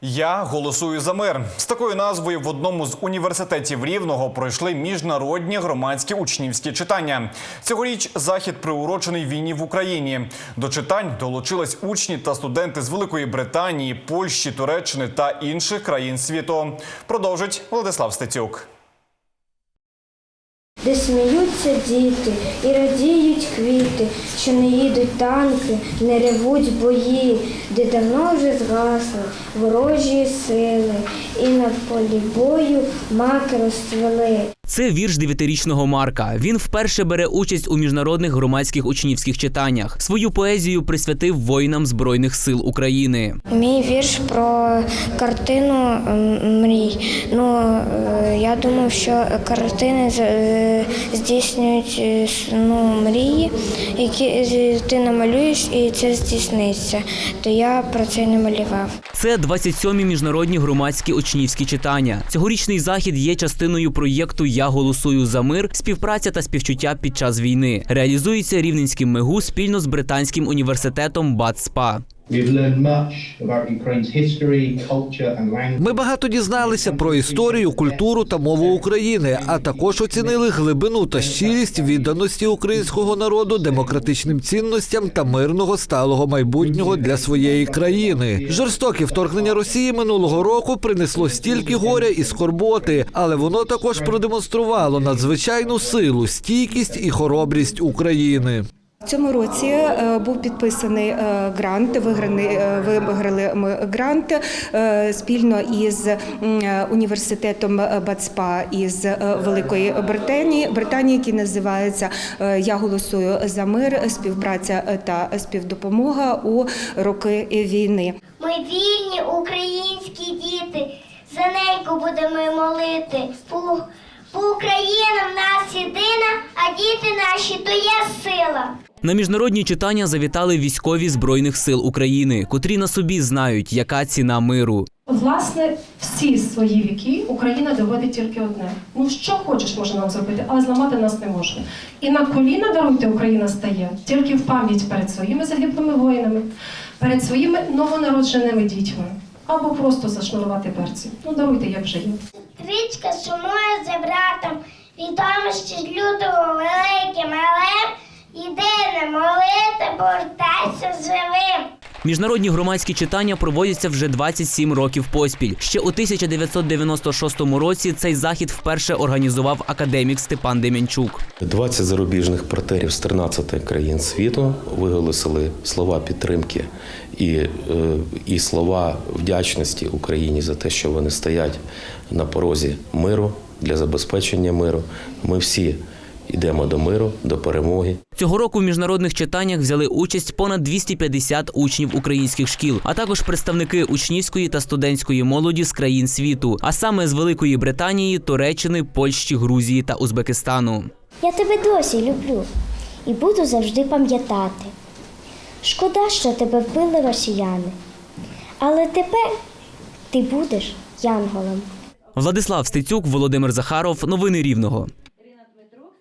Я голосую за мир. З такою назвою в одному з університетів Рівного пройшли міжнародні громадські учнівські читання. Цьогоріч захід приурочений війні в Україні. До читань долучились учні та студенти з Великої Британії, Польщі, Туреччини та інших країн світу. Продовжить Владислав Стецюк. Де сміються діти і радіють квіти, що не їдуть танки, не ревуть бої, де давно вже згасли ворожі сили, і на полі бою маки розцвели. Це вірш дев'ятирічного Марка. Він вперше бере участь у міжнародних громадських учнівських читаннях. Свою поезію присвятив воїнам Збройних сил України. Мій вірш про картину мрій. Ну, е, я думав, що картини е, здійснюють е, ну, мрії, які ти намалюєш, і це здійсниться. То я про це не малював. Це 27-мі міжнародні громадські учнівські читання. Цьогорічний захід є частиною проєкту Я голосую за мир, співпраця та співчуття під час війни. Реалізується рівненським МЕГУ спільно з британським університетом БАТСПА. Ми багато дізналися про історію, культуру та мову України, а також оцінили глибину та щирість відданості українського народу демократичним цінностям та мирного сталого майбутнього для своєї країни. Жорстоке вторгнення Росії минулого року принесло стільки горя і скорботи, але воно також продемонструвало надзвичайну силу, стійкість і хоробрість України. Цьому році е, був підписаний е, грант. Виграний е, виграли ми грант спільно із університетом БАЦПА із Великої Британії, Британії, який називається Я голосую за мир, співпраця та співдопомога у роки війни. Ми вільні українські діти, за неньку будемо молити. По, по Українам нас єдина, а діти наші то є сила. На міжнародні читання завітали військові збройних сил України, котрі на собі знають, яка ціна миру. Власне, всі свої віки Україна доводить тільки одне: ну що хочеш, може нам зробити, але зламати нас не може. І на коліна даруйте Україна стає тільки в пам'ять перед своїми загиблими воїнами, перед своїми новонародженими дітьми. Або просто зашнурувати берці. Ну даруйте, як вже є. Стрічка сумує за братом, відомо з лютого великим, але іди не молити, повертайся живим. Міжнародні громадські читання проводяться вже 27 років поспіль. Ще у 1996 році цей захід вперше організував академік Степан Дем'янчук. 20 зарубіжних партнерів з 13 країн світу виголосили слова підтримки і, е, і слова вдячності Україні за те, що вони стоять на порозі миру для забезпечення миру. Ми всі йдемо до миру, до перемоги. Цього року в міжнародних читаннях взяли участь понад 250 учнів українських шкіл, а також представники учнівської та студентської молоді з країн світу, а саме з Великої Британії, Туреччини, Польщі, Грузії та Узбекистану. Я тебе досі люблю і буду завжди пам'ятати. Шкода, що тебе вбили росіяни, але тепер ти будеш янголом. Владислав Стецюк, Володимир Захаров. Новини Рівного.